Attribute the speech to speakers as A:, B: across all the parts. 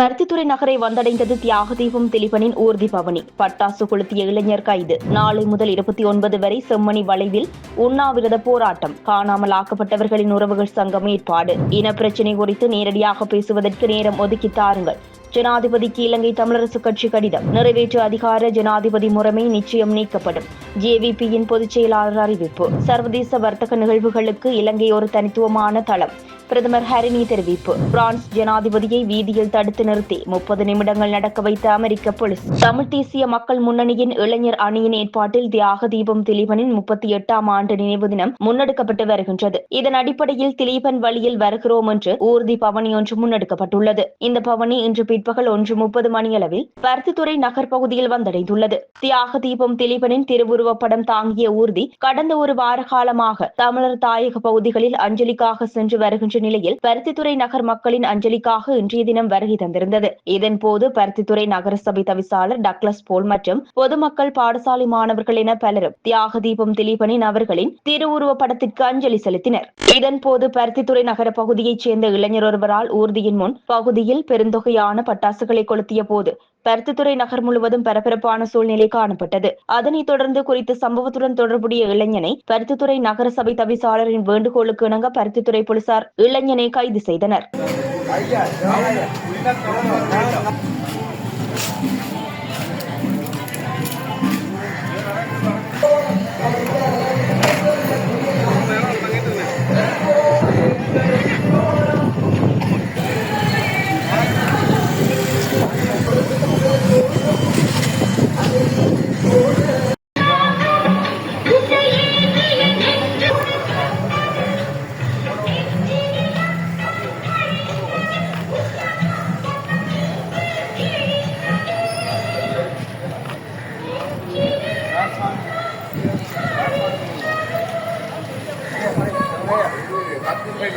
A: பருத்தித்துறை நகரை வந்தடைந்தது தியாக தீபம் திலீபனின் ஊர்தி பவனி. பட்டாசு கொளுத்திய இளைஞர் கைது. நாளை முதல் இருபத்தி ஒன்பது வரை செம்மணி வளைவில் உண்ணாவிரத போராட்டம். காணாமல் ஆக்கப்பட்டவர்களின் உறவுகள் சங்கம் ஏற்பாடு. இன பிரச்சினை குறித்து நேரடியாக பேசுவதற்கு நேரம் ஒதுக்கி தாருங்கள். ஜனாதிபதிக்கு இலங்கை தமிழரசு கட்சி கடிதம். நிறைவேற்று அதிகார ஜனாதிபதி முறைமை நிச்சயம் நீக்கப்படும். ஜேவிபியின் பொதுச் செயலாளர் அறிவிப்பு. சர்வதேச வர்த்தக நிகழ்வுகளுக்கு இலங்கை ஒரு தனித்துவமான தளம். பிரதமர் ஹரினி தெரிவிப்பு. பிரான்ஸ் ஜனாதிபதியை வீதியில் தடுத்து நிறுத்தி முப்பது நிமிடங்கள் நடக்க வைத்த அமெரிக்க போலீஸ். தமிழ் தேசிய மக்கள் முன்னணியின் இளைஞர் அணியின் ஏற்பாட்டில் தியாக தீபம் திலீபனின் முப்பத்தி எட்டாம் ஆண்டு நினைவு தினம் முன்னெடுக்கப்பட்டு வருகின்றது. இதன் அடிப்படையில் திலீபன் வழியில் வருகிறோம் என்று ஊர்தி பவனி ஒன்று முன்னெடுக்கப்பட்டுள்ளது. இந்த பவனி இன்று பிற்பகல் ஒன்று முப்பது மணியளவில் பருத்தித்துறை நகர் பகுதியில் வந்தடைந்துள்ளது. தியாக தீபம் திலீபனின் திருவுருவப்படம் தாங்கிய ஊர்தி கடந்த ஒரு வார காலமாக தமிழர் தாயக பகுதிகளில் அஞ்சலிக்காக சென்று வருகின்ற நிலையில் பருத்தித்துறை நகர் மக்களின் அஞ்சலிக்காக இன்றைய தினம் வருகை தந்திருந்தது. இதன்போது பருத்தித்துறை நகரசபை தவிசாளர் டக்ளஸ் போல் மற்றும் பொதுமக்கள் பாடசாலை மாணவர்கள் என பலரும் தியாக தீபம் திலீபனின் அவர்களின் திருவுருவ படத்திற்கு அஞ்சலி செலுத்தினர். இதன்போது பருத்தித்துறை நகர பகுதியைச் சேர்ந்த இளைஞர் ஒருவரால் ஊர்தியின் முன் பகுதியில் பெருந்தொகையான பட்டாசுகளை கொளுத்திய போது பருத்தித்துறை நகர் முழுவதும் பரபரப்பான சூழ்நிலை காணப்பட்டது. அதனைத் தொடர்ந்து குறித்த சம்பவத்துடன் தொடர்புடைய இளைஞனை பருத்தித்துறை நகரசபை தவிசாளரின் வேண்டுகோளுக்கு இணங்க பருத்தித்துறை போலீசார் இளைஞனை கைது செய்தனர்.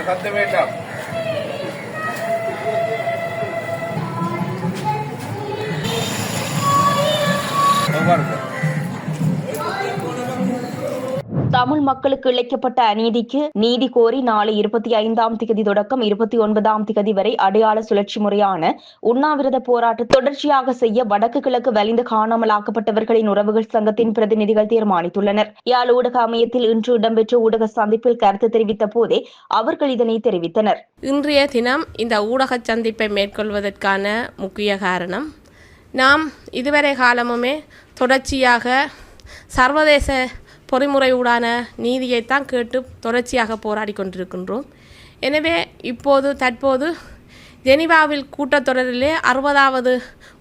B: சத்தம் வேண்டாம்
A: தமிழ் மக்களுக்கு இழைக்கப்பட்ட அநீதிக்கு நீதி கோரி நாளை இருபத்தி ஐந்தாம் திகதி தொடக்கம் இருபத்தி ஒன்பதாம் திகதி வரை அடையாள சுழற்சி முறையான உண்ணாவிரத போராட்ட தொடர்ச்சியாக செய்ய வடக்கு கிழக்கு வலிந்து காணாமலாக்கப்பட்டவர்களின் உறவுகள் சங்கத்தின் பிரதிநிதிகள் தீர்மானித்துள்ளனர். யாழ் ஊடக அமையத்தில் இன்று இடம்பெற்ற ஊடக சந்திப்பில் கருத்து தெரிவித்த போதே அவர்கள் இதனை தெரிவித்தனர்.
C: இன்றைய தினம் இந்த ஊடக சந்திப்பை மேற்கொள்வதற்கான முக்கிய காரணம் நாம் இதுவரை காலமுமே தொடர்ச்சியாக சர்வதேச பொறிமுறையூடான நீதியைத்தான் கேட்டு தொடர்ச்சியாக போராடி கொண்டிருக்கின்றோம். எனவே இப்போது தற்போது ஜெனிவாவில் கூட்டத்தொடரிலே அறுபதாவது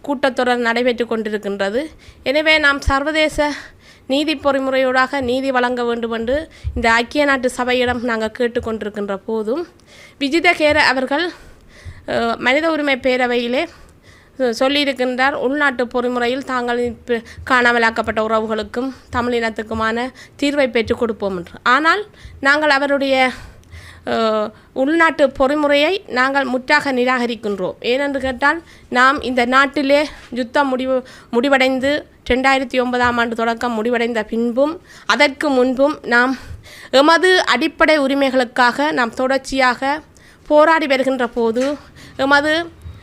C: கூட்டத்தொடர் நடைபெற்று கொண்டிருக்கின்றது. எனவே நாம் சர்வதேச நீதி பொறிமுறையூடாக நீதி வழங்க வேண்டும் என்று இந்த ஐக்கிய நாட்டு சபையிடம் நாங்கள் கேட்டுக்கொண்டிருக்கின்ற போதும் விஜிதகேர அவர்கள் மனித உரிமை பேரவையிலே சொல்லியிருக்கின்றார். உள்நாட்டு பொறிமுறையில் தாங்கள் காணாமலாக்கப்பட்ட உறவுகளுக்கும் தமிழினத்துக்குமான தீர்வை பெற்றுக் கொடுப்போம் என்று. ஆனால் நாங்கள் அவருடைய உள்நாட்டு பொறிமுறையை நாங்கள் முற்றாக நிராகரிக்கின்றோம். ஏனென்று கேட்டால் நாம் இந்த நாட்டிலே யுத்தம் முடிவு முடிவடைந்து ரெண்டாயிரத்தி ஒன்பதாம் ஆண்டு தொடக்கம் முடிவடைந்த பின்பும் அதற்கு முன்பும் நாம் எமது அடிப்படை உரிமைகளுக்காக நாம் தொடர்ச்சியாக போராடி வருகின்ற போது எமது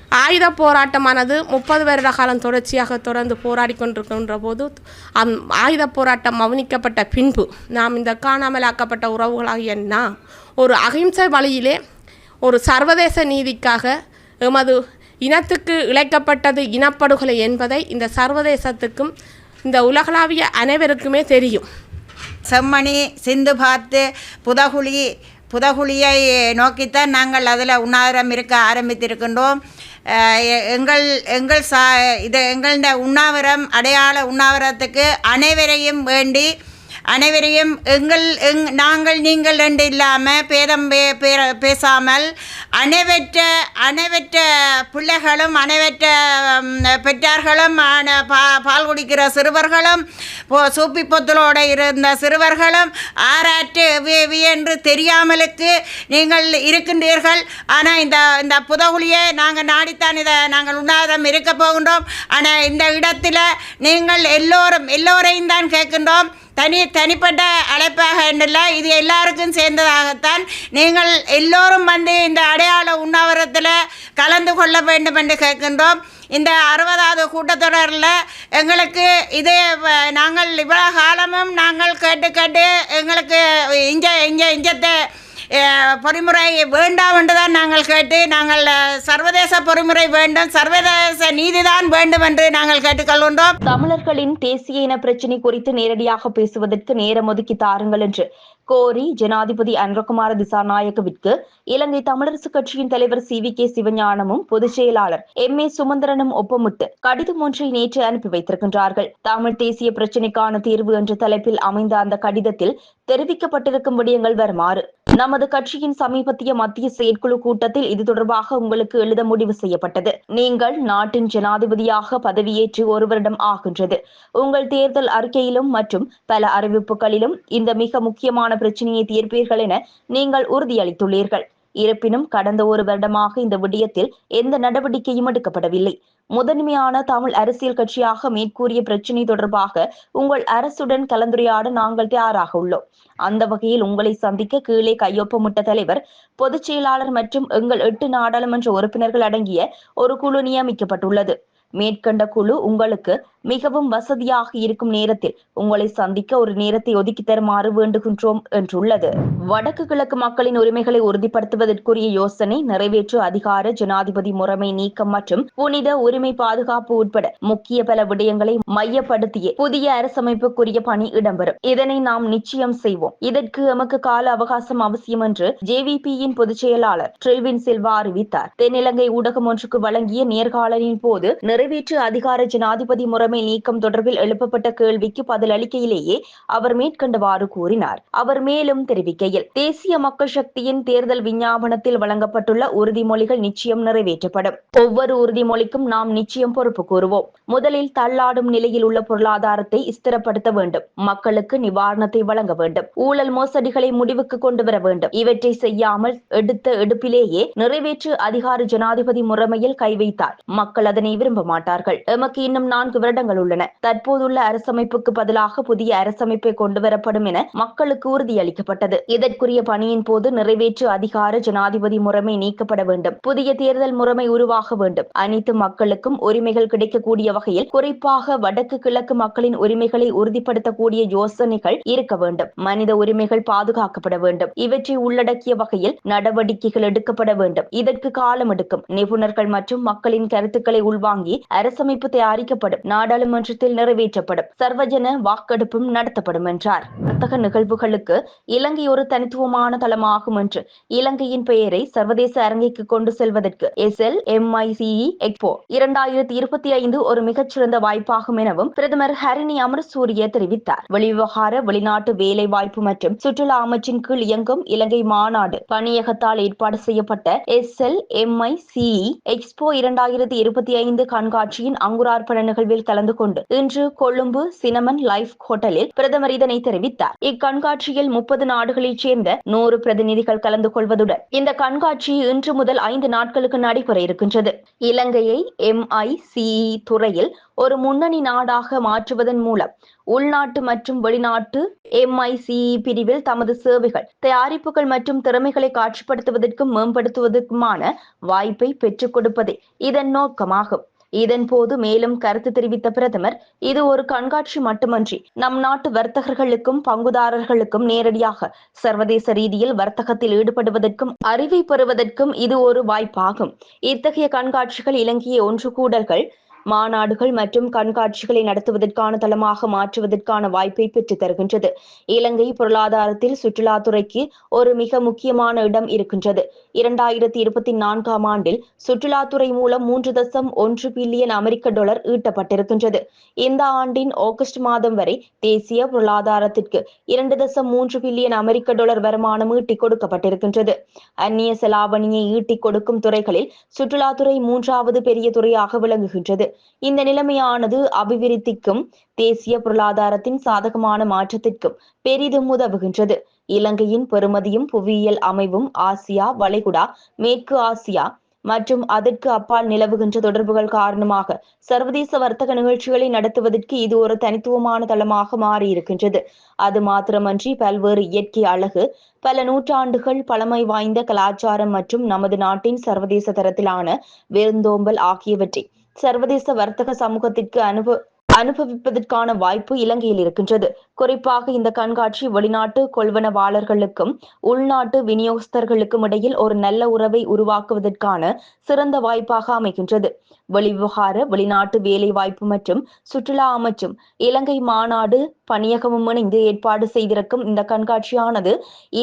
C: ஆயுத போராட்டமானது முப்பது வருட காலம் தொடர்ச்சியாக தொடர்ந்து போராடி கொண்டிருக்கின்ற போது அந் ஆயுத போராட்டம் மௌனிக்கப்பட்ட பின்பு நாம் இந்த காணாமலாக்கப்பட்ட உறவுகளாகிய நாம் ஒரு அகிம்சை வழியிலே ஒரு சர்வதேச நீதிக்காக எமது இனத்துக்கு இழைக்கப்பட்டது இனப்படுகொலை என்பதை இந்த சர்வதேசத்துக்கும் இந்த உலகளாவிய அனைவருக்குமே தெரியும்.
D: செம்மணி சிந்து பார்த்து புதகுழி புதகுழியை நோக்கித்தான் நாங்கள் அதில் உண்ணாவிரம் இருக்க ஆரம்பித்திருக்கின்றோம். எ- எங்கள் எங்கள் சா இது எங்கள உண்ணாவிரம் அடையாள உண்ணாவிரத்துக்கு அனைவரையும் வேண்டி அனைவரையும் எங்கள் எங் நாங்கள் நீங்கள் ரெண்டு இல்லாமல் பேதம் பே பேர- பேசாமல் அனைவற்ற அனைவற்ற பிள்ளைகளும் அனைவற்ற பெற்றார்களும் பா பால் குடிக்கிற சிறுவர்களும் போ சூப்பி பொத்தலோடு இருந்த சிறுவர்களும் ஆராற்று வி என்று தெரியாமலுக்கு நீங்கள் இருக்கின்றீர்கள். ஆனால் இந்த இந்த புதகுலியை நாங்கள் நாடித்தான் இதை நாங்கள் உண்ணாதம் இருக்க போகின்றோம். ஆனால் இந்த இடத்தில் நீங்கள் எல்லோரும் எல்லோரையும் தான் கேட்கின்றோம். தனி தனிப்பட்ட அழைப்பாக என்றில்லை இது எல்லாருக்கும் சேர்ந்ததாகத்தான் நீங்கள் எல்லோரும் வந்து இந்த அடையாள உண்ணாவிரத்தில் கலந்து கொள்ள வேண்டும் என்று கேட்கின்றோம். இந்த அறுபதாவது கூட்டத்தொடரில் எங்களுக்கு இதே நாங்கள் இவ்வளோ காலமும் நாங்கள் கேட்டு கேட்டு எங்களுக்கு இங்கே இங்கே இஞ்சத்தை பொறிமுறை வேண்டாம் என்றுதான் நாங்கள் கேட்டு நாங்கள் சர்வதேச பொறிமுறை வேண்டும் சர்வதேச நீதிதான் வேண்டும் என்று நாங்கள் கேட்டுக்கொள்கின்றோம்.
A: தமிழர்களின் தேசிய இன பிரச்சினை குறித்து நேரடியாக பேசுவதற்கு நேரம் ஒதுக்கி தாருங்கள் என்று கோரி ஜனாதிபதி அன்றகுமார திசாநாயக்கவிற்கு இலங்கை தமிழரசு கட்சியின் தலைவர் சி வி கே சிவஞானமும் பொதுச் செயலாளர் எம் ஏ சுமந்திரனும் ஒப்பமிட்டு கடிதம் ஒன்றை நேற்று அனுப்பி வைத்திருக்கின்றார்கள். தமிழ் தேசிய பிரச்சினைக்கான தீர்வு என்ற தலைப்பில் அமைந்த அந்த கடிதத்தில் தெரிவிக்கப்பட்டிருக்கும் விடயங்கள் வருமாறு நமது கட்சியின் சமீபத்திய மத்திய செயற்குழு கூட்டத்தில் இது தொடர்பாக உங்களுக்கு எழுத முடிவு செய்யப்பட்டது. நீங்கள் நாட்டின் ஜனாதிபதியாக பதவியேற்று ஒரு வருடம் ஆகின்றது. உங்கள் தேர்தல் அறிக்கையிலும் மற்றும் பல அறிவிப்புகளிலும் இந்த மிக முக்கியமான பிரச்சனையை தீர்ப்பீர்கள் என நீங்கள் உறுதியளித்துள்ளீர்கள். இருப்பினும் கடந்த ஒரு வருடமாக இந்த விடயத்தில் எந்த நடவடிக்கையும் எடுக்கப்படவில்லை. முதன்மையான தமிழ் அரசியல் கட்சியாக மேற்கூறிய பிரச்சினை தொடர்பாக உங்கள் அரசுடன் கலந்துரையாட நாங்கள் தயாராக உள்ளோம். அந்த வகையில் உங்களை சந்திக்க கீழே கையொப்பமிட்ட தலைவர் பொதுச் செயலாளர் மற்றும் எங்கள் எட்டு நாடாளுமன்ற உறுப்பினர்கள் அடங்கிய ஒரு குழு நியமிக்கப்பட்டுள்ளது மேற்கண்ட குழு உங்களுக்கு மிகவும் வசதியாக இருக்கும் நேரத்தில் உங்களை சந்திக்க ஒரு நேரத்தை ஒதுக்கி தருமாறு வேண்டுகின்றோம் என்றுள்ளது. வடக்கு கிழக்கு மக்களின் உரிமைகளை உறுதிப்படுத்துவதற்குரிய யோசனை நிறைவேற்று அதிகார ஜனாதிபதி முறைமை நீக்கம் மற்றும் புனித உரிமை பாதுகாப்பு உட்பட முக்கிய பல விடயங்களை மையப்படுத்திய புதிய அரசமைப்புக்குரிய பணி இடம்பெறும். இதனை நாம் நிச்சயம் செய்வோம். இதற்கு எமக்கு கால அவகாசம் அவசியம் என்று ஜேவிபியின் பொதுச் செயலாளர் ட்ரில்வின் சில்வா அறிவித்தார். தென்னிலங்கை ஊடகம் ஒன்றுக்கு வழங்கிய நேர்காணலின் போது நிறைவேற்று அதிகார ஜனாதிபதி முறைமை நீக்கம் தொடர்பில் எழுப்பப்பட்ட கேள்விக்கு பதிலளிக்கையிலேயே அவர் மேற்கண்டவாறு கூறினார். அவர் மேலும் தெரிவிக்கையில் தேசிய மக்கள் சக்தியின் தேர்தல் விஞ்ஞாபனத்தில் வழங்கப்பட்டுள்ள உறுதிமொழிகள் நிச்சயம் நிறைவேற்றப்படும். ஒவ்வொரு உறுதிமொழிக்கும் நாம் நிச்சயம் பொறுப்பு கூறுவோம். முதலில் தள்ளாடும் நிலையில் உள்ள பொருளாதாரத்தை ஸ்திரப்படுத்த வேண்டும். மக்களுக்கு நிவாரணத்தை வழங்க வேண்டும். ஊழல் மோசடிகளை முடிவுக்கு கொண்டு வர வேண்டும். இவற்றை செய்யாமல் எடுத்த எடுப்பிலேயே நிறைவேற்று அதிகார ஜனாதிபதி முறைமையில் கை வைத்தார். மக்கள் அதனை விரும்ப மாட்டார்கள். எமக்கு இன்னும் நான்கு வருடங்கள் உள்ளன. தற்போதுள்ள அரசமைப்புக்கு பதிலாக புதிய அரசமைப்பை கொண்டு வரப்படும் என மக்களுக்கு உறுதியளிக்கப்பட்டது. இதற்குரிய பணியின் போது நிறைவேற்று அதிகார ஜனாதிபதி முறைமை நீக்கப்பட வேண்டும். புதிய தேர்தல் முறைமை உருவாக வேண்டும். அனைத்து மக்களுக்கும் உரிமைகள் கிடைக்கக்கூடிய வகையில் குறிப்பாக வடக்கு கிழக்கு மக்களின் உரிமைகளை உறுதிப்படுத்தக்கூடிய யோசனைகள் இருக்க வேண்டும். மனித உரிமைகள் பாதுகாக்கப்பட வேண்டும். இவற்றை உள்ளடக்கிய வகையில் நடவடிக்கைகள் எடுக்கப்பட வேண்டும். இதற்கு காலம் எடுக்கும் நிபுணர்கள் மற்றும் மக்களின் கருத்துக்களை உள்வாங்கி அரசமைப்பு தயாரிக்கப்படும் நாடாளுமன்றத்தில் நிறைவேற்றப்படும் சர்வஜன வாக்கெடுப்பும் நடத்தப்படும் என்றார். வர்த்தக நிகழ்வுகளுக்கு இலங்கை ஒரு தனித்துவமான தளமாகும் என்று இலங்கையின் பெயரை சர்வதேச அரங்கிற்கு கொண்டு செல்வதற்கு எஸ் எல் எம்ஐசிஇ எக்போ இரண்டாயிரத்தி இருபத்தி ஐந்து ஒரு மிகச்சிறந்த வாய்ப்பாகும் எனவும் பிரதமர் ஹரிணி அமர்சூரிய தெரிவித்தார். வெளிவிவகார வெளிநாட்டு வேலை வாய்ப்பு மற்றும் சுற்றுலா அமைச்சின் கீழ் இயங்கும் இலங்கை மாநாடு பணியகத்தால் ஏற்பாடு செய்யப்பட்ட எஸ் எல் எம்ஐசிஇ எக்ஸ்போ இரண்டாயிரத்தி இருபத்தி ஐந்து கண்காட்சியின் அங்குரார்ப்பண நிகழ்வில் கலந்து கொண்டு இன்று கொழும்பு சினமன் லைஃப் ஹோட்டலில் பிரதமர் இதனை தெரிவித்தார். இக்கண்காட்சியில் முப்பது நாடுகளைச் சேர்ந்த நூறு பிரதிநிதிகள் கலந்து கொள்வதுடன் இந்த கண்காட்சி இன்று முதல் ஐந்து நாட்களுக்கு நடைபெற இருக்கின்றது. இலங்கையை எம்ஐசிஇ துறையில் ஒரு முன்னணி நாடாக மாற்றுவதன் மூலம் உள்நாட்டு மற்றும் வெளிநாட்டு எம்ஐசிஇ பிரிவில் தமது சேவைகள் தயாரிப்புகள் மற்றும் திறமைகளை காட்சிப்படுத்துவதற்கும் மேம்படுத்துவதற்குமான வாய்ப்பை பெற்றுக் கொடுப்பதே இதன் நோக்கமாகும். இதன் போது மேலும் கருத்து தெரிவித்த பிரதமர் இது ஒரு கண்காட்சி மட்டுமன்றி நம் நாட்டு வர்த்தகர்களுக்கும் பங்குதாரர்களுக்கும் நேரடியாக சர்வதேச ரீதியில் வர்த்தகத்தில் ஈடுபடுவதற்கும் அறிவை பெறுவதற்கும் இது ஒரு வாய்ப்பாகும். இத்தகைய கண்காட்சிகள் இலங்கையை ஒன்று கூடல்கள் மாநாடுகள் மற்றும் கண்காட்சிகளை நடத்துவதற்கான தளமாக மாற்றுவதற்கான வாய்ப்பை பெற்றுத் தருகின்றது. இலங்கை பொருளாதாரத்தில் சுற்றுலாத்துறைக்கு ஒரு மிக முக்கியமான இடம் இருக்கின்றது. இரண்டாயிரத்தி இருபத்தி நான்காம் ஆண்டில் சுற்றுலாத்துறை மூலம் மூன்று தசம் ஒன்று பில்லியன் அமெரிக்க டாலர் ஈட்டப்பட்டிருக்கின்றது. இந்த ஆண்டின் ஆகஸ்ட் மாதம் வரை தேசிய பொருளாதாரத்திற்கு இரண்டு தசம் மூன்று பில்லியன் அமெரிக்க டாலர் வருமானம் ஈட்டிக் கொடுக்கப்பட்டிருக்கின்றது. அந்நிய செலாவணியை ஈட்டிக் கொடுக்கும் துறைகளில் சுற்றுலாத்துறை மூன்றாவது பெரிய துறையாக விளங்குகின்றது. இந்த நிலைமையானது அபிவிருத்திக்கும் தேசிய பொருளாதாரத்தின் சாதகமான மாற்றத்திற்கும் பெரிதும் உதவுகின்றது. இலங்கையின் பெறுமதியும் புவியியல் அமைவும் ஆசியா வளைகுடா மேற்கு ஆசியா மற்றும் அதற்கு அப்பால் நிலவுகின்ற தொடர்புகள் காரணமாக சர்வதேச வர்த்தக நிகழ்ச்சிகளை நடத்துவதற்கு இது ஒரு தனித்துவமான தளமாக மாறியிருக்கின்றது. அது மாத்திரமன்றி பல்வேறு இயற்கை அழகு பல நூற்றாண்டுகள் பழமை வாய்ந்த கலாச்சாரம் மற்றும் நமது நாட்டின் சர்வதேச தரத்திலான விருந்தோம்பல் ஆகியவற்றை சர்வதேச வர்த்தக சமூகத்திற்கு அனுப அனுபவிப்பதற்கான வாய்ப்பு இலங்கையில் இருக்கின்றது. குறிப்பாக இந்த கண்காட்சி வெளிநாட்டு கொள்வனவாளர்களுக்கும் உள்நாட்டு விநியோகஸ்தர்களுக்கும் இடையில் ஒரு நல்ல உறவை உருவாக்குவதற்கான சிறந்த வாய்ப்பாக அமைகின்றது. வெளிவிவகார வெளிநாட்டு வேலை வாய்ப்பு மற்றும் சுற்றுலா அமைச்சும் இலங்கை மாநாடு பணியகமும் இணைந்து ஏற்பாடு செய்திருக்கும் இந்த கண்காட்சியானது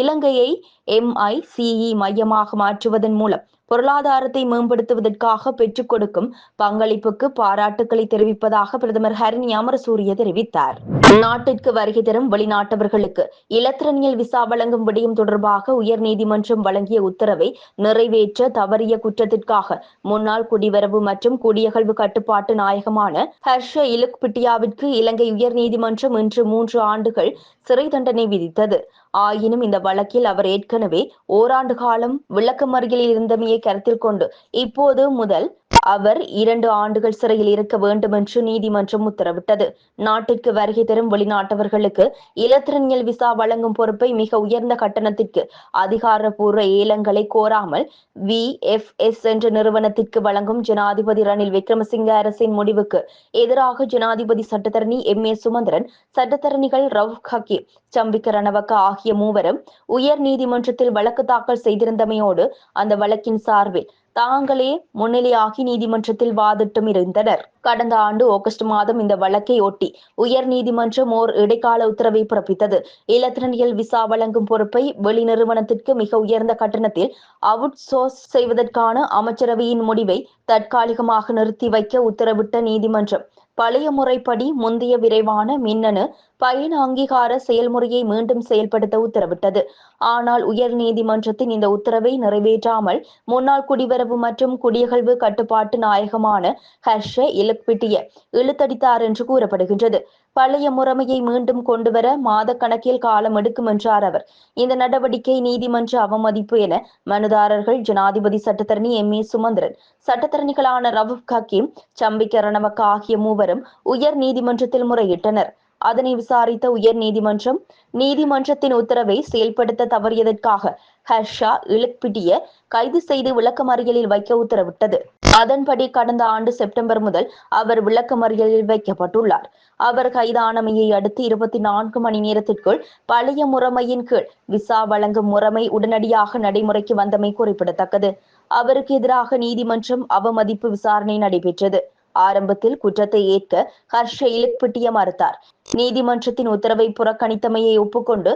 A: இலங்கையை எம்ஐசிஇ மையமாக மாற்றுவதன் மூலம் பொருளாதாரத்தை மேம்படுத்துவதற்காக பெற்றுக் கொடுக்கும் பங்களிப்புக்கு பாராட்டுக்களை தெரிவிப்பதாக பிரதமர் ஹரிணி அமரசூரிய தெரிவித்தார். நாட்டிற்கு வருகை தரும் வெளிநாட்டவர்களுக்கு இலத்திரனியல் விசா வழங்கும் விடயம் தொடர்பாக உயர்நீதிமன்றம் வழங்கிய உத்தரவை நிறைவேற்ற தவறிய குற்றத்திற்காக முன்னாள் குடிவரவு மற்றும் குடியகழ்வு கட்டுப்பாட்டு நாயகமான ஹர்ஷ இலுக் பிட்டியாவிற்கு இலங்கை உயர்நீதிமன்றம் இன்று மூன்று ஆண்டுகள் சிறை தண்டனை விதித்தது. ஆயினும் இந்த வழக்கில் அவர் ஏற்கனவே ஓராண்டு காலம் விளக்கமறியலில் இருந்தமையை கருத்தில் கொண்டு இப்போது முதல் அவர் இரண்டு ஆண்டுகள் சிறையில் இருக்க வேண்டும் என்று நீதிமன்றம் உத்தரவிட்டது. நாட்டிற்கு வருகை தரும் வெளிநாட்டவர்களுக்கு இலத்திரனியல் விசா வழங்கும் பொறுப்பை மிக உயர்ந்த கட்டணத்திற்கு அதிகாரப்பூர்வ ஏலங்களை கோராமல் வி எஃப் எஸ் என்ற நிறுவனத்திற்கு வழங்கும் ஜனாதிபதி ரணில் விக்ரமசிங்க அரசின் முடிவுக்கு எதிராக ஜனாதிபதி சட்டத்தரணி எம். ஏ. சுமந்திரன் சட்டத்தரணிகள் ரவ் ஹக்கீம் சம்பிக்க ரணவக்க ஆகிய மூவரும் உயர் நீதிமன்றத்தில் வழக்கு தாக்கல் செய்திருந்தமையோடு அந்த வழக்கின் சார்பில் தாங்களே முன்னிலையாகி நீதிமன்றத்தில் வாதிட்டும் இருந்தனர். கடந்த ஆண்டு ஆகஸ்ட் மாதம் இந்த வழக்கை ஒட்டி உயர் நீதிமன்றம் ஓர் இடைக்கால உத்தரவை பிறப்பித்தது. இலத்திரனியல் விசா வழங்கும் பொறுப்பை வெளிநிறுவனத்திற்கு மிக உயர்ந்த கட்டணத்தில் அவுட் சோர்ஸ் செய்வதற்கான அமைச்சரவையின் முடிவை தற்காலிகமாக நிறுத்தி வைக்க உத்தரவிட்ட நீதிமன்றம் பழைய முறைப்படி முந்தைய விரைவான மின்னணு பயண அங்கீகார செயல்முறையை மீண்டும் செயல்படுத்த உத்தரவிட்டது. ஆனால் உயர் நீதிமன்றத்தின் இந்த உத்தரவை நிறைவேற்றாமல் முன்னாள் குடிவரவு மற்றும் குடியகழ்வு கட்டுப்பாட்டு நாயகமான ஹர்ஷ இலக்பிட்டிய இழுத்தடித்தார் என்று கூறப்படுகின்றது. பழைய முறைமையை மீண்டும் கொண்டுவர மாத கணக்கில் காலம் எடுக்கும் என்றார் அவர். இந்த நடவடிக்கை நீதிமன்ற அவமதிப்பு என மனுதாரர்கள் ஜனாதிபதி சட்டத்தரணி எம். ஏ. சுமந்திரன் சட்டத்தரணிகளான ரவுப் ஹக்கீம் சம்பிக்க ரணவக்க ஆகிய மூவரும் உயர் நீதிமன்றத்தில் முறையிட்டனர். அதனை விசாரித்த உயர் நீதிமன்றம் நீதிமன்றத்தின் உத்தரவை செயல்படுத்த தவறியதற்காக ஹர்ஷா இழுப்பிடிய கைது செய்து விளக்கமறியலில் வைக்க உத்தரவிட்டது. அதன்படி கடந்த ஆண்டு செப்டம்பர் முதல் அவர் விளக்கமறியலில் வைக்கப்பட்டுள்ளார். அவர் கைதானமையை அடுத்து இருபத்தி நான்கு மணி நேரத்திற்குள் பழைய முறைமையின் கீழ் விசா வழங்கும் முறைமை உடனடியாக நடைமுறைக்கு வந்தமை குறிப்பிடத்தக்கது. அவருக்கு எதிராக நீதிமன்றம் அவமதிப்பு விசாரணை நடைபெற்றது. ஆரம்பத்தில் குற்றத்தை ஏற்க ஹர்ஷ இலுக்பிட்டிய மறுத்தார். நீதிமன்றத்தின் உத்தரவை புறக்கணித்தமையை ஒப்புக்கொண்டு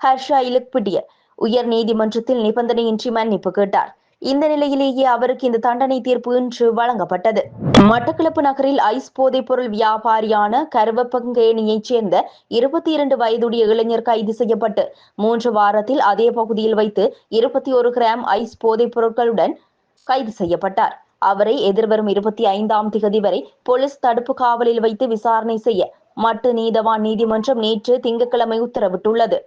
A: ஹர்ஷா இலுக்பிட்டிய உயர் நீதிமன்றத்தில் நிபந்தனையின்றி மன்னிப்பு கேட்டார். இந்த நிலையிலேயே அவருக்கு இந்த தண்டனை தீர்ப்பு இன்று வழங்கப்பட்டது. மட்டக்களப்பு நகரில் ஐஸ் போதைப் பொருள் வியாபாரியான கருவப்பங்கேணியைச் சேர்ந்த இருபத்தி இரண்டு வயதுடைய இளைஞர் கைது செய்யப்பட்டு மூன்று வாரத்தில் அதே பகுதியில் வைத்து இருபத்தி ஒரு கிராம் ஐஸ் போதைப் பொருட்களுடன் கைது செய்யப்பட்டார். அவரை எதிர்வரும் இருபத்தி ஐந்தாம் திகதி வரை போலீஸ் தடுப்பு காவலில் வைத்து விசாரணை செய்ய மட்டு நீதவான் நீதிமன்றம் நேற்று திங்கட்கிழமை உத்தரவிட்டுள்ளது.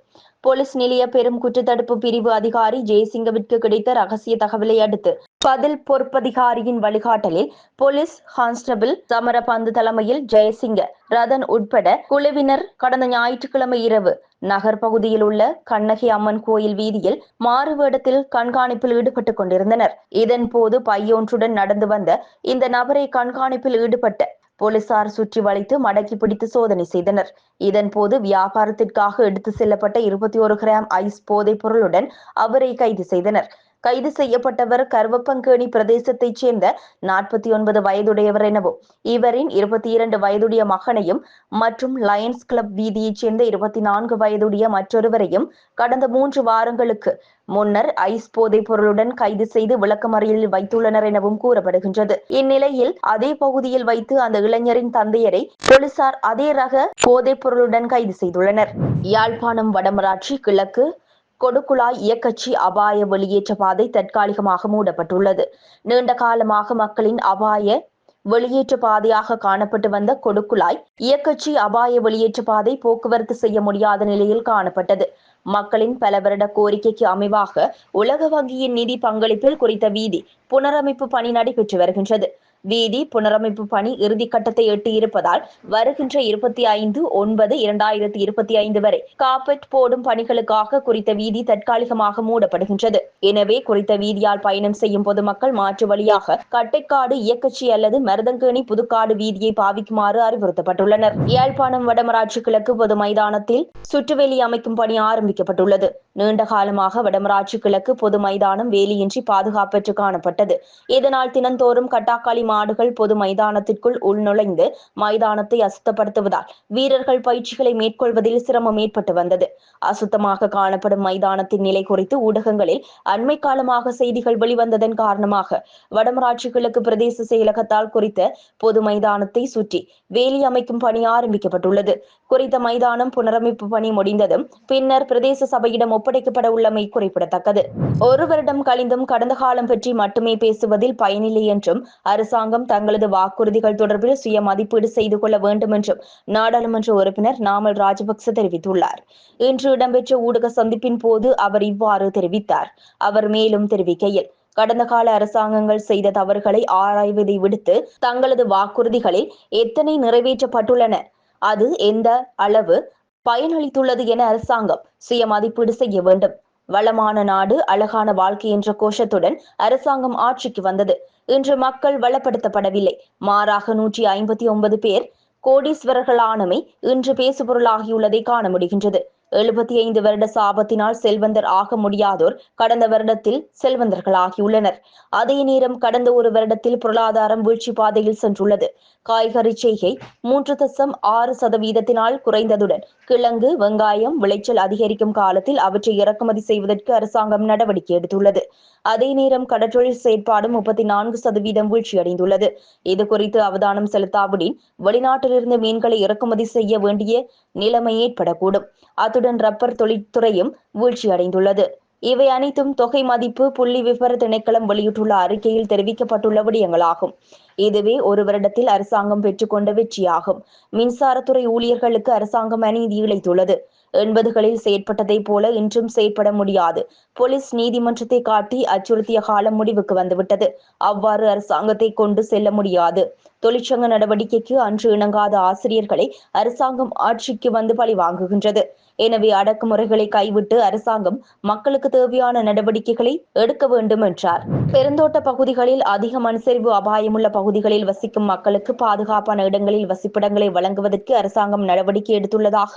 A: போலீஸ் நிலைய பெரும் குற்றத்தடுப்பு பிரிவு அதிகாரி ஜெயசிங்கவிற்கு கிடைத்த ரகசிய தகவலை அடுத்து பதில் பொறுப்பதிகாரியின் வழிகாட்டலில் போலீஸ் கான்ஸ்டபிள் சமரபந்து தலைமையில் ஜெயசிங்க ரதன் உட்பட குழுவினர் கடந்த ஞாயிற்றுக்கிழமை இரவு நகர் பகுதியில் உள்ள கண்ணகி அம்மன் கோயில் வீதியில் மாறுவேடத்தில் கண்காணிப்பில் ஈடுபட்டுக் கொண்டிருந்தனர். இதன் போது பையொன்றுடன் நடந்து வந்த இந்த நபரை கண்காணிப்பில் ஈடுபட்ட போலீசார் சுற்றி வளைத்து மடக்கி பிடித்து சோதனை செய்தனர். இதன் போது வியாபாரத்திற்காக எடுத்து செல்லப்பட்ட இருபத்தி ஒரு கிராம் ஐஸ் போதைப் பொருளுடன் அவரை கைது செய்தனர். கைது செய்யப்பட்டவர் கருவப்பங்கேணி பிரதேசத்தைச் சேர்ந்த நாற்பத்தி ஒன்பது வயதுடையவர் எனவும் இவரின் இருபத்தி இரண்டு வயதுடைய மகனையும் மற்றும் லயன்ஸ் கிளப் வீதியைச் சேர்ந்த இருபத்தி நான்கு வயதுடைய மற்றொருவரையும் கடந்த மூன்று வாரங்களுக்கு முன்னர் ஐஸ் போதைப் பொருளுடன் கைது செய்து விளக்கமறியலில் வைத்துள்ளனர் எனவும் கூறப்படுகின்றது. இந்நிலையில் அதே பகுதியில் வைத்து அந்த இளைஞரின் தந்தையரை போலீசார் அதே ரக போதைப் பொருளுடன் கைது செய்துள்ளனர். யாழ்ப்பாணம் வடமராட்சி கிழக்கு கொடுக்குழாய் இயக்கச்சி அபாய வெளியேற்ற பாதை தற்காலிகமாக மூடப்பட்டுள்ளது. நீண்ட காலமாக மக்களின் அபாய வெளியேற்ற பாதையாக காணப்பட்டு வந்த கொடுக்குழாய் இயக்கச்சி அபாய வெளியேற்ற பாதை போக்குவரத்து செய்ய முடியாத நிலையில் காணப்பட்டது. மக்களின் பல வருட கோரிக்கைக்கு அமைவாக உலக வங்கியின் நிதி பங்களிப்பில் குறித்த வீதி புனரமைப்பு பணி நடைபெற்று வருகின்றது. வீதி புனரமைப்பு பணி இறுதிக்கட்டத்தை எட்டியிருப்பதால் வருகின்ற இருபத்தி ஐந்து ஒன்பது இரண்டாயிரத்தி இருபத்தி ஐந்து வரை காப்பெட் போடும் பணிகளுக்காக குறித்த வீதி தற்காலிகமாக மூடப்படுகின்றது. எனவே குறித்த வீதியால் பயணம் செய்யும் பொதுமக்கள் மாற்று வழியாக கட்டைக்காடு இயக்கச்சி அல்லது மருதங்கேணி புதுக்காடு வீதியை பாவிக்குமாறு அறிவுறுத்தப்பட்டுள்ளனர். யாழ்ப்பாணம் வடமராட்சி கிழக்கு பொது மைதானத்தில் சுற்றுவேலி அமைக்கும் பணி ஆரம்பிக்கப்பட்டுள்ளது. நீண்ட காலமாக வடமராட்சி கிழக்கு பொது மைதானம் வேலியின்றி பாதுகாப்பற்று காணப்பட்டது. இதனால் தினந்தோறும் கட்டாக்காளி மாடுகள் பொது மைதானத்திற்குள் உள்நுழைந்து மைதானத்தை அசுத்தப்படுத்துவதால் வீரர்கள் பயிற்சிகளை மேற்கொள்வதில் சிரமம் ஏற்பட்டு வந்தது. அசுத்தமாக காணப்படும் மைதானத்தின் நிலை குறித்து ஊடகங்களில் அண்மை காலமாக செய்திகள் வெளிவந்ததன் காரணமாக வடமராட்சி கிழக்கு பிரதேச செயலகத்தால் குறித்த பொது மைதானத்தை சுற்றி வேலி அமைக்கும் பணி ஆரம்பிக்கப்பட்டுள்ளது. குறித்த மைதானம் புனரமைப்பு பணி முடிந்ததும் பின்னர் பிரதேச சபையிடம் ஒப்படைக்கப்பட உள்ளமை குறிப்பிடத்தக்கது. ஒரு வருடம் கழிந்தும் கடந்த காலம் பற்றி மட்டுமே பேசுவதில் பயனில்லை என்றும் அரசாங்கம் தங்களது வாக்குறுதிகள் தொடர்பில் சுய மதிப்பீடு செய்து கொள்ள வேண்டும் என்றும் நாடாளுமன்ற உறுப்பினர் நாமல் ராஜபக்ச தெரிவித்துள்ளார். இன்று இடம்பெற்ற ஊடக சந்திப்பின் போது அவர் இவ்வாறு தெரிவித்தார். அவர் மேலும் தெரிவிக்கையில் கடந்த கால அரசாங்கங்கள் செய்த தவறுகளை ஆராய்வதை விடுத்து தங்களது வாக்குறுதிகளில் எத்தனை நிறைவேற்றப்பட்டுள்ளன? அது எந்த அளவு பயனளித்துள்ளது என அரசாங்கம் சுய மதிப்பீடு செய்ய வேண்டும். வளமான நாடு அழகான வாழ்க்கை என்ற கோஷத்துடன் அரசாங்கம் ஆட்சிக்கு வந்தது. இன்று மக்கள் வளப்படுத்தப்படவில்லை. மாறாக நூற்றி ஐம்பத்தி ஒன்பது பேர் கோடீஸ்வரர்களானமை இன்று பேசுபொருளாகியுள்ளதை காண முடிகின்றது. எழுபத்தி ஐந்து வருட சாபத்தினால் செல்வந்தர் ஆக முடியாதோர் கடந்த வருடத்தில் செல்வந்தர்களாகியுள்ளனர். அதே நேரம் கடந்த ஒரு வருடத்தில் பொருளாதாரம் வீழ்ச்சி பாதையில் சென்றுள்ளது. காய்கறி செய்கை மூன்று தசம் ஆறு சதவீதத்தினால் குறைந்ததுடன் கிழங்கு வெங்காயம் விளைச்சல் அதிகரிக்கும் காலத்தில் அவற்றை இறக்குமதி செய்வதற்கு அரசாங்கம் நடவடிக்கை எடுத்துள்ளது. அதே நேரம் கடற்றொழில் செயற்பாடு முப்பத்தி நான்கு சதவீதம் வீழ்ச்சியடைந்துள்ளது. இது குறித்து அவதானம் செலுத்தாவிடின் வெளிநாட்டிலிருந்து மீன்களை இறக்குமதி செய்ய வேண்டிய நிலைமை ஏற்படக்கூடும். அத்துடன் ரப்பர் தொழிற்துறையும் வீழ்ச்சியடைந்துள்ளது. இவை அனைத்தும் தொகை மதிப்பு புள்ளி விவர திணைக்களம் வெளியிட்டுள்ள அறிக்கையில் தெரிவிக்கப்பட்டுள்ள விடயங்களாகும். இதுவே ஒரு வருடத்தில் அரசாங்கம் பெற்றுக்கொண்ட வெற்றியாகும். மின்சாரத்துறை ஊழியர்களுக்கு அரசாங்கம் அநீதி இழைத்துள்ளது எண்பதுகளில் செயற்பட்டதைப் போல இன்றும் செயற்பட முடியாது. போலீஸ் நீதிமன்றத்தை காட்டி அச்சுறுத்திய காலம் முடிவுக்கு வந்துவிட்டது. அவ்வாறு அரசாங்கத்தை கொண்டு செல்ல முடியாது. தொழிற்சங்க நடவடிக்கைக்கு அன்று இணங்காத ஆசிரியர்களை அரசாங்கம் ஆட்சிக்கு வந்து பழி வாங்குகின்றது. எனவே அடக்குமுறைகளை கைவிட்டு அரசாங்கம் மக்களுக்கு தேவையான நடவடிக்கைகளை எடுக்க வேண்டும் என்றார். பெருந்தோட்ட பகுதிகளில் அதிக மண்சரிவு அபாயமுள்ள பகுதிகளில் வசிக்கும் மக்களுக்கு பாதுகாப்பான இடங்களில் வசிப்பிடங்களை வழங்குவதற்கு அரசாங்கம் நடவடிக்கை எடுத்துள்ளதாக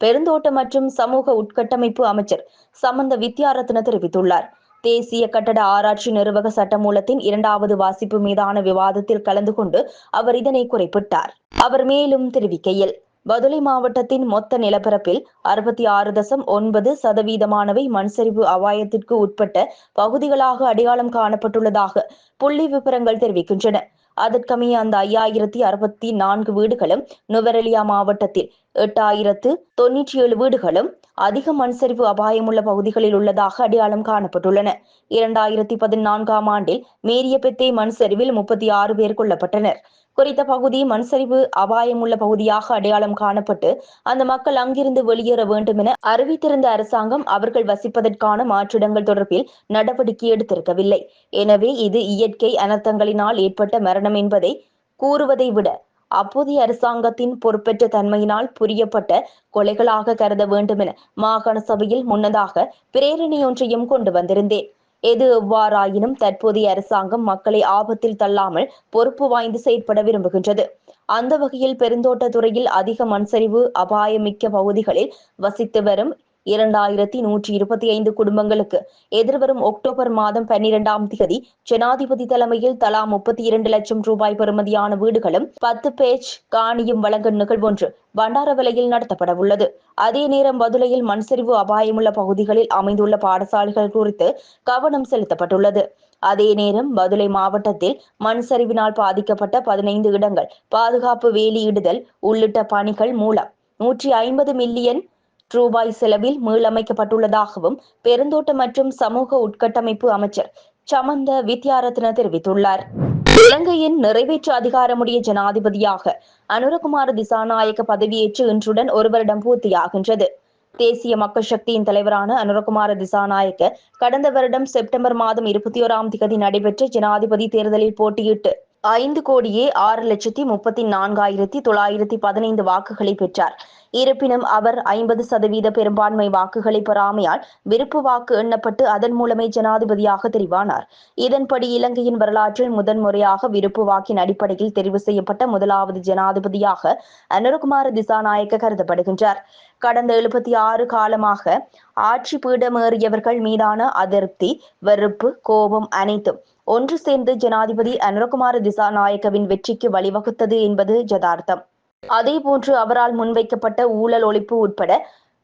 A: பெருந்தோட்ட மற்றும் சமூக உட்கட்டமைப்பு அமைச்சர் சம்பந்த வித்யாரத்ன தெரிவித்துள்ளார். தேசிய கட்டட ஆராய்ச்சி நிர்வாக சட்டமூலத்தின் இரண்டாவது வாசிப்பு மீதான விவாதத்தில் கலந்து கொண்டு அவர் இதனை குறிப்பிட்டார். அவர் மேலும் தெரிவிக்கையில் பதுளை மாவட்டத்தின் மொத்த நிலப்பரப்பில் அறுபத்தி ஆறு தசம் ஒன்பது சதவீதமானவை மண்சரிவு அபாயத்திற்கு உட்பட்ட பகுதிகளாக அடையாளம் காணப்பட்டுள்ளதாக புள்ளி விவரங்கள் தெரிவிக்கின்றன. அதற்கமைய அந்த ஐயாயிரத்தி அறுபத்தி நான்கு வீடுகளும் நுவரெலியா மாவட்டத்தில் எட்டாயிரத்து தொன்னூற்றி ஏழு வீடுகளும் அதிக மண்சரிவு அபாயமுள்ள பகுதிகளில் உள்ளதாக அடையாளம் காணப்பட்டுள்ளன. இரண்டாயிரத்தி பதினான்காம் ஆண்டில் மேரியபெத்தே மண் சரிவில் முப்பத்தி ஆறு பேர் கொல்லப்பட்டனர். குறித்த பகுதி மண்சரிவு அபாயமுள்ள பகுதியாக அடையாளம் காணப்பட்டு அந்த மக்கள் அங்கிருந்து வெளியேற வேண்டும் என அறிவித்திருந்த அரசாங்கம் அவர்கள் வசிப்பதற்கான மாற்றிடங்கள் தொடர்பில் நடவடிக்கை எடுத்திருக்கவில்லை. எனவே இது இயற்கை அனர்த்தங்களினால் ஏற்பட்ட மரணம் என்பதை கூறுவதை விட அப்போதைய அரசாங்கத்தின் பொறுப்பற்ற தன்மையினால் புரியப்பட்ட கொலைகளாக கருத வேண்டும் என மாகாண சபையில் முன்னதாக பிரேரணையொன்றையும் கொண்டு வந்திருந்தேன். எது எவ்வாறாயினும் தற்போதைய அரசாங்கம் மக்களை ஆபத்தில் தள்ளாமல் பொறுப்பு வாய்ந்து செயற்பட விரும்புகின்றது. அந்த வகையில் பெருந்தோட்ட துறையில் அதிக மண்சரிவு அபாயமிக்க பகுதிகளில் வசித்து வரும் இரண்டாயிரத்தி நூற்றி இருபத்தி ஐந்து குடும்பங்களுக்கு எதிர்வரும் அக்டோபர் மாதம் பன்னிரெண்டாம் தேதி ஜனாதிபதி தலைமையில் தலா முப்பத்தி இரண்டு லட்சம் ரூபாய் பெறுமதியான வீடுகளும் பத்து பேஜ் காணியும் வழங்கும் நிகழ்வொன்று பண்டாரவலையில் நடத்தப்படவுள்ளது அதே நேரம் பதுளையில் மண்சரிவு அபாயமுள்ள பகுதிகளில் அமைந்துள்ள பாடசாலைகள் குறித்து கவனம் செலுத்தப்பட்டுள்ளது. அதே நேரம் பதுளை மாவட்டத்தில் மண் சரிவினால் பாதிக்கப்பட்ட பதினைந்து இடங்கள் பாதுகாப்பு வேலியிடுதல் உள்ளிட்ட பணிகள் மூலம் நூற்றி ஐம்பது மில்லியன் ரூபாய் செலவில் மீளமைக்கப்பட்டுள்ளதாகவும் பெருந்தோட்ட மற்றும் சமூக உட்கட்டமைப்பு அமைச்சர் சமந்த வித்யாரத்ன தெரிவித்துள்ளார். இலங்கையின் நிறைவேற்று அதிகாரமுடைய ஜனாதிபதியாக அனுரகுமார திசாநாயக்க பதவியேற்று இன்றுடன் ஒரு வருடம் பூர்த்தியாகின்றது. தேசிய மக்கள் சக்தியின் தலைவரான அனுரகுமார திசாநாயக்க கடந்த வருடம் செப்டம்பர் மாதம் இருபத்தி ஓராம் திகதி நடைபெற்ற ஜனாதிபதி தேர்தலில் போட்டியிட்டு ஐந்து கோடியே ஆறு லட்சத்தி முப்பத்தி நான்காயிரத்தி தொள்ளாயிரத்தி பதினைந்து வாக்குகளை பெற்றார். இருப்பினும் அவர் ஐம்பது சதவீத பெரும்பான்மை வாக்குகளை பெறாமையால் விருப்பு வாக்கு எண்ணப்பட்டு அதன் மூலமே ஜனாதிபதியாக தெரிவானார். இதன்படி இலங்கையின் வரலாற்றில் முதன்முறையாக விருப்பு வாக்கின் அடிப்படையில் தெரிவு செய்யப்பட்ட முதலாவது ஜனாதிபதியாக அனுரகுமார திசாநாயக்க கருதப்படுகின்றார். கடந்த எழுபத்தி ஆறு காலமாக ஆட்சி பீடமேறியவர்கள் மீதான அதிருப்தி வெறுப்பு கோபம் அனைத்தும் ஒன்று சேர்ந்து ஜனாதிபதி அனுரகுமார திசாநாயக்கவின் வெற்றிக்கு வழிவகுத்தது என்பது ஜதார்த்தம் அதேபோன்று அவரால் முன்வைக்கப்பட்ட ஊழல் ஒழிப்பு உட்பட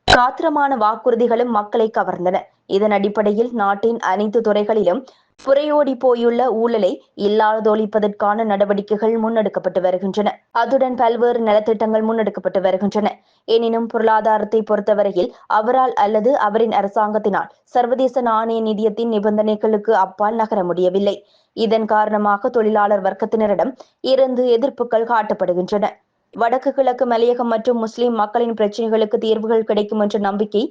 A: காத்திரமான வாக்குறுதிகளும் மக்களை கவர்ந்தன. இதன் அடிப்படையில் நாட்டின் அனைத்து துறைகளிலும் புறையோடி போயுள்ள ஊழலை இல்லாதொழிப்பதற்கான நடவடிக்கைகள் முன்னெடுக்கப்பட்டு வருகின்றன. அதுடன் பல்வேறு நலத்திட்டங்கள் முன்னெடுக்கப்பட்டு வருகின்றன. எனினும் பொருளாதாரத்தை பொறுத்தவரையில் அவரால் அல்லது அவரின் அரசாங்கத்தினால் சர்வதேச நாணய நிதியத்தின் நிபந்தனைகளுக்கு அப்பால் நகர முடியவில்லை. இதன் காரணமாக தொழிலாளர் வர்க்கத்தினரிடம் இருந்து எதிர்ப்புகள் காட்டப்படுகின்றன. வடக்கு கிழக்கு மலையகம் மற்றும் முஸ்லிம் மக்களின் பிரச்சனைகளுக்கு தீர்வுகள் கிடைக்கும் என்ற நம்பிக்கை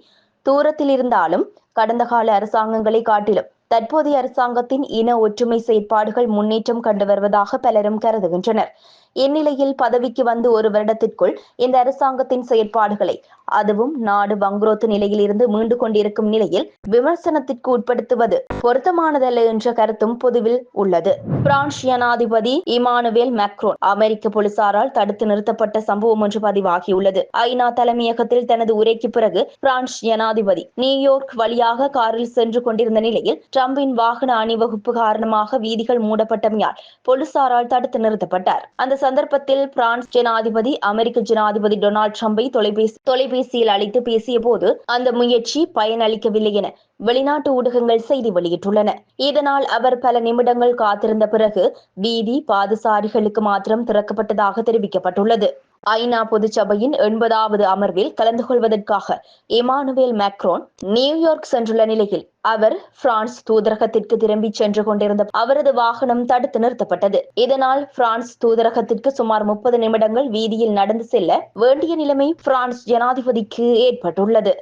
A: தூரத்தில் இருந்தாலும் கடந்த கால அரசாங்கங்களை காட்டிலும் தற்போதைய அரசாங்கத்தின் இன ஒற்றுமை செயற்பாடுகள் முன்னேற்றம் கண்டு வருவதாக பலரும் கருதுகின்றனர். இந்நிலையில் பதவிக்கு வந்து ஒரு வருடத்திற்குள் இந்த அரசாங்கத்தின் செயற்பாடுகளை அதுவும் நாடு வங்குரோத்து நிலையில் இருந்து மீண்டு கொண்டிருக்கும் நிலையில் விமர்சனத்திற்கு உட்படுத்துவது பொருத்தமானதல்ல என்ற கருத்தும் பொதுவில் உள்ளது. பிரான்ஸ் ஜனாதிபதி இமானுவேல் மேக்ரோன் அமெரிக்க போலீசாரால் தடுத்து நிறுத்தப்பட்ட சம்பவம் ஒன்று பதிவாகியுள்ளது. ஐநா தலைமையகத்தில் தனது உரைக்கு பிறகு பிரான்ஸ் ஜனாதிபதி நியூயோர்க் வழியாக காரில் சென்று கொண்டிருந்த நிலையில் ட்ரம்பின் வாகன அணிவகுப்பு காரணமாக வீதிகள் மூடப்பட்டமையால் போலீசாரால் தடுத்து நிறுத்தப்பட்டார். அந்த சந்தர்ப்பத்தில் பிரான்ஸ் ஜனாதிபதி அமெரிக்க ஜனாதிபதி டொனால்ட் ட்ரம்பை தொலைபேசி தொலைபேசியில் அழைத்து பேசிய போது அந்த முயற்சி பயனளிக்கவில்லை என வெளிநாட்டு ஊடகங்கள் செய்தி வெளியிட்டுள்ளன. இதனால் அவர் பல நிமிடங்கள் காத்திருந்த பிறகு வீதி பாதசாரிகளுக்கு மாத்திரம் திறக்கப்பட்டதாக தெரிவிக்கப்பட்டுள்ளது. ஐநா பொதுச்சபையின் எண்பதாவது அமர்வில் கலந்து கொள்வதற்காக இமானுவேல் மேக்ரோன் நியூயார்க் சென்றுள்ள நிலையில் அவர் பிரான்ஸ் தூதரகத்திற்கு திரும்பி சென்று கொண்டிருந்த அவரது வாகனம் தடுத்து நிறுத்தப்பட்டது. இதனால் பிரான்ஸ் தூதரகத்திற்கு சுமார் முப்பது நிமிடங்கள் வீதியில் நடந்து செல்ல வேண்டிய நிலைமை பிரான்ஸ் ஜனாதிபதிக்கு ஏற்பட்டுள்ளது.